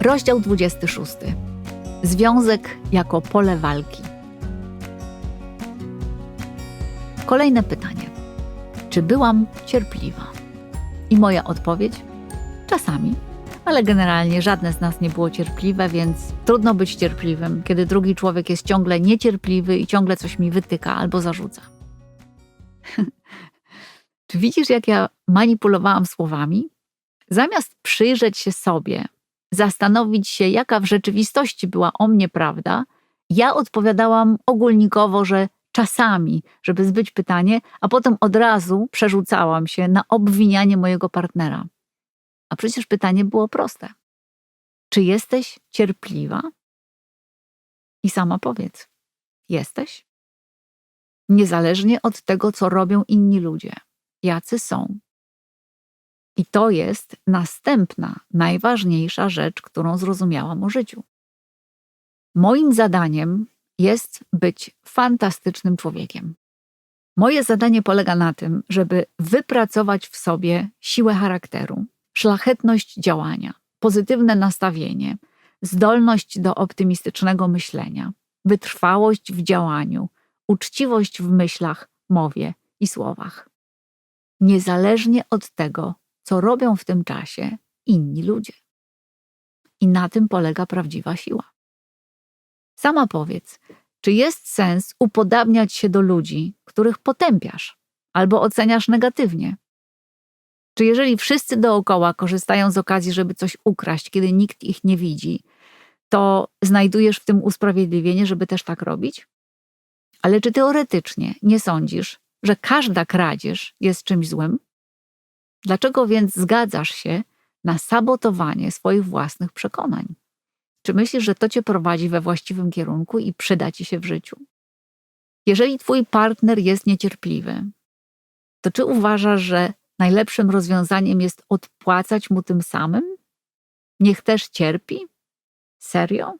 Rozdział 26. Związek jako pole walki. Kolejne pytanie. Czy byłam cierpliwa? I moja odpowiedź? Czasami, ale generalnie żadne z nas nie było cierpliwe, więc trudno być cierpliwym, kiedy drugi człowiek jest ciągle niecierpliwy i ciągle coś mi wytyka albo zarzuca. Czy widzisz, jak ja manipulowałam słowami? Zamiast przyjrzeć się sobie, zastanowić się, jaka w rzeczywistości była o mnie prawda, ja odpowiadałam ogólnikowo, że czasami, żeby zbyć pytanie, a potem od razu przerzucałam się na obwinianie mojego partnera. A przecież pytanie było proste. Czy jesteś cierpliwa? I sama powiedz: Jesteś? Niezależnie od tego, co robią inni ludzie, jacy są. I to jest następna, najważniejsza rzecz, którą zrozumiałam o życiu. Moim zadaniem jest być fantastycznym człowiekiem. Moje zadanie polega na tym, żeby wypracować w sobie siłę charakteru, szlachetność działania, pozytywne nastawienie, zdolność do optymistycznego myślenia, wytrwałość w działaniu, uczciwość w myślach, mowie i słowach. Niezależnie od tego, co robią w tym czasie inni ludzie. I na tym polega prawdziwa siła. Sama powiedz, czy jest sens upodabniać się do ludzi, których potępiasz albo oceniasz negatywnie? Czy jeżeli wszyscy dookoła korzystają z okazji, żeby coś ukraść, kiedy nikt ich nie widzi, to znajdujesz w tym usprawiedliwienie, żeby też tak robić? Ale czy teoretycznie nie sądzisz, że każda kradzież jest czymś złym? Dlaczego więc zgadzasz się na sabotowanie swoich własnych przekonań? Czy myślisz, że to cię prowadzi we właściwym kierunku i przyda ci się w życiu? Jeżeli twój partner jest niecierpliwy, to czy uważasz, że najlepszym rozwiązaniem jest odpłacać mu tym samym? Niech też cierpi? Serio?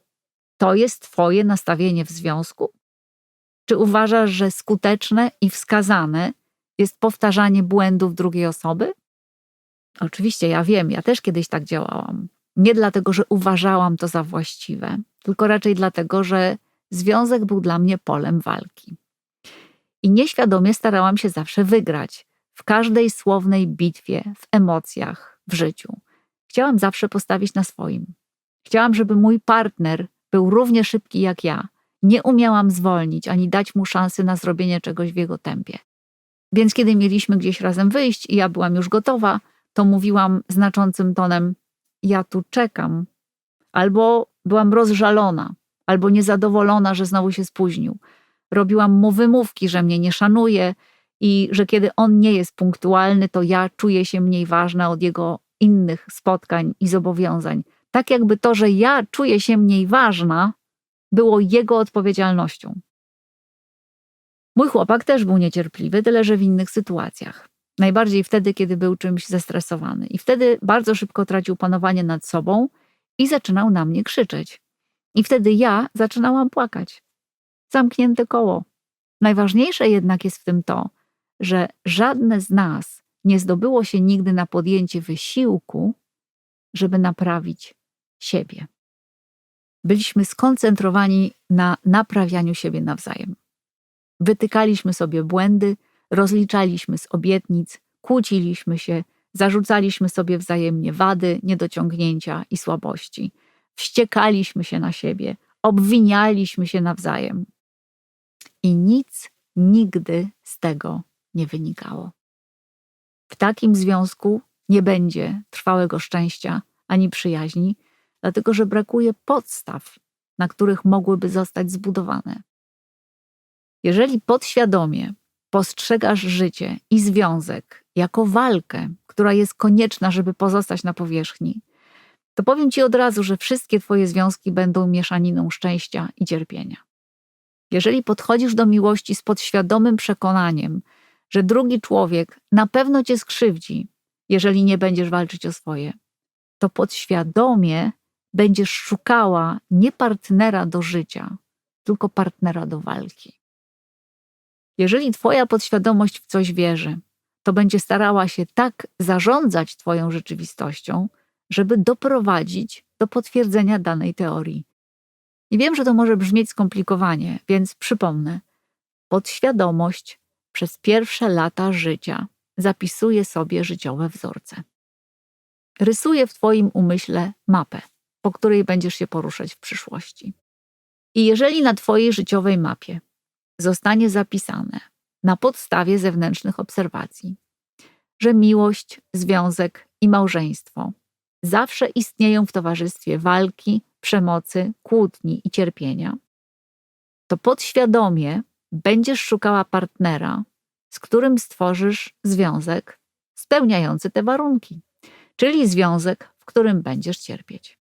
To jest twoje nastawienie w związku? Czy uważasz, że skuteczne i wskazane jest powtarzanie błędów drugiej osoby? Oczywiście, ja wiem, ja też kiedyś tak działałam. Nie dlatego, że uważałam to za właściwe, tylko raczej dlatego, że związek był dla mnie polem walki. I nieświadomie starałam się zawsze wygrać w każdej słownej bitwie, w emocjach, w życiu. Chciałam zawsze postawić na swoim. Chciałam, żeby mój partner był równie szybki jak ja. Nie umiałam zwolnić ani dać mu szansy na zrobienie czegoś w jego tempie. Więc kiedy mieliśmy gdzieś razem wyjść i ja byłam już gotowa, to mówiłam znaczącym tonem: Ja tu czekam. Albo byłam rozżalona, albo niezadowolona, że znowu się spóźnił. Robiłam mu wymówki, że mnie nie szanuje i że kiedy on nie jest punktualny, to ja czuję się mniej ważna od jego innych spotkań i zobowiązań. Tak jakby to, że ja czuję się mniej ważna, było jego odpowiedzialnością. Mój chłopak też był niecierpliwy, tyle że w innych sytuacjach. Najbardziej wtedy, kiedy był czymś zestresowany. I wtedy bardzo szybko tracił panowanie nad sobą i zaczynał na mnie krzyczeć. I wtedy ja zaczynałam płakać. Zamknięte koło. Najważniejsze jednak jest w tym to, że żadne z nas nie zdobyło się nigdy na podjęcie wysiłku, żeby naprawić siebie. Byliśmy skoncentrowani na naprawianiu siebie nawzajem. Wytykaliśmy sobie błędy, rozliczaliśmy z obietnic, kłóciliśmy się, zarzucaliśmy sobie wzajemnie wady, niedociągnięcia i słabości. Wściekaliśmy się na siebie, obwinialiśmy się nawzajem. I nic nigdy z tego nie wynikało. W takim związku nie będzie trwałego szczęścia ani przyjaźni, dlatego że brakuje podstaw, na których mogłyby zostać zbudowane. Jeżeli podświadomie postrzegasz życie i związek jako walkę, która jest konieczna, żeby pozostać na powierzchni, to powiem Ci od razu, że wszystkie Twoje związki będą mieszaniną szczęścia i cierpienia. Jeżeli podchodzisz do miłości z podświadomym przekonaniem, że drugi człowiek na pewno Cię skrzywdzi, jeżeli nie będziesz walczyć o swoje, to podświadomie będziesz szukała nie partnera do życia, tylko partnera do walki. Jeżeli Twoja podświadomość w coś wierzy, to będzie starała się tak zarządzać Twoją rzeczywistością, żeby doprowadzić do potwierdzenia danej teorii. I wiem, że to może brzmieć skomplikowanie, więc przypomnę. Podświadomość przez pierwsze lata życia zapisuje sobie życiowe wzorce. Rysuje w Twoim umyśle mapę, po której będziesz się poruszać w przyszłości. I jeżeli na Twojej życiowej mapie zostanie zapisane na podstawie zewnętrznych obserwacji, że miłość, związek i małżeństwo zawsze istnieją w towarzystwie walki, przemocy, kłótni i cierpienia, to podświadomie będziesz szukała partnera, z którym stworzysz związek spełniający te warunki, czyli związek, w którym będziesz cierpieć.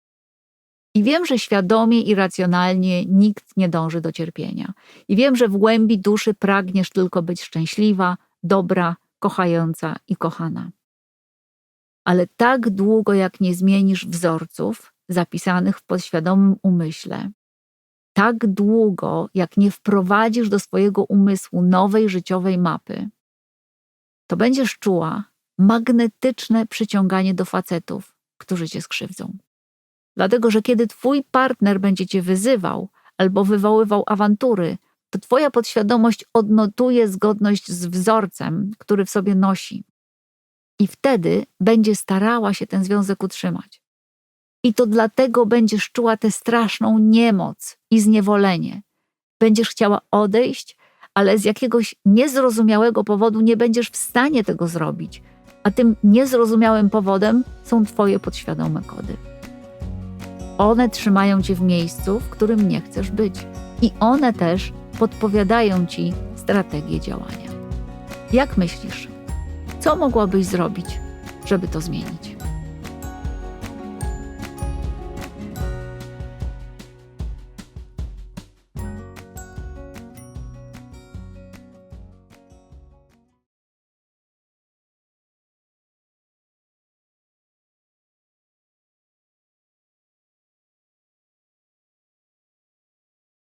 I wiem, że świadomie i racjonalnie nikt nie dąży do cierpienia. I wiem, że w głębi duszy pragniesz tylko być szczęśliwa, dobra, kochająca i kochana. Ale tak długo, jak nie zmienisz wzorców zapisanych w podświadomym umyśle, tak długo, jak nie wprowadzisz do swojego umysłu nowej życiowej mapy, to będziesz czuła magnetyczne przyciąganie do facetów, którzy cię skrzywdzą. Dlatego, że kiedy twój partner będzie cię wyzywał albo wywoływał awantury, to twoja podświadomość odnotuje zgodność z wzorcem, który w sobie nosi. I wtedy będzie starała się ten związek utrzymać. I to dlatego będziesz czuła tę straszną niemoc i zniewolenie. Będziesz chciała odejść, ale z jakiegoś niezrozumiałego powodu nie będziesz w stanie tego zrobić. A tym niezrozumiałym powodem są Twoje podświadome kody. One trzymają Cię w miejscu, w którym nie chcesz być, i one też podpowiadają Ci strategię działania. Jak myślisz, co mogłabyś zrobić, żeby to zmienić?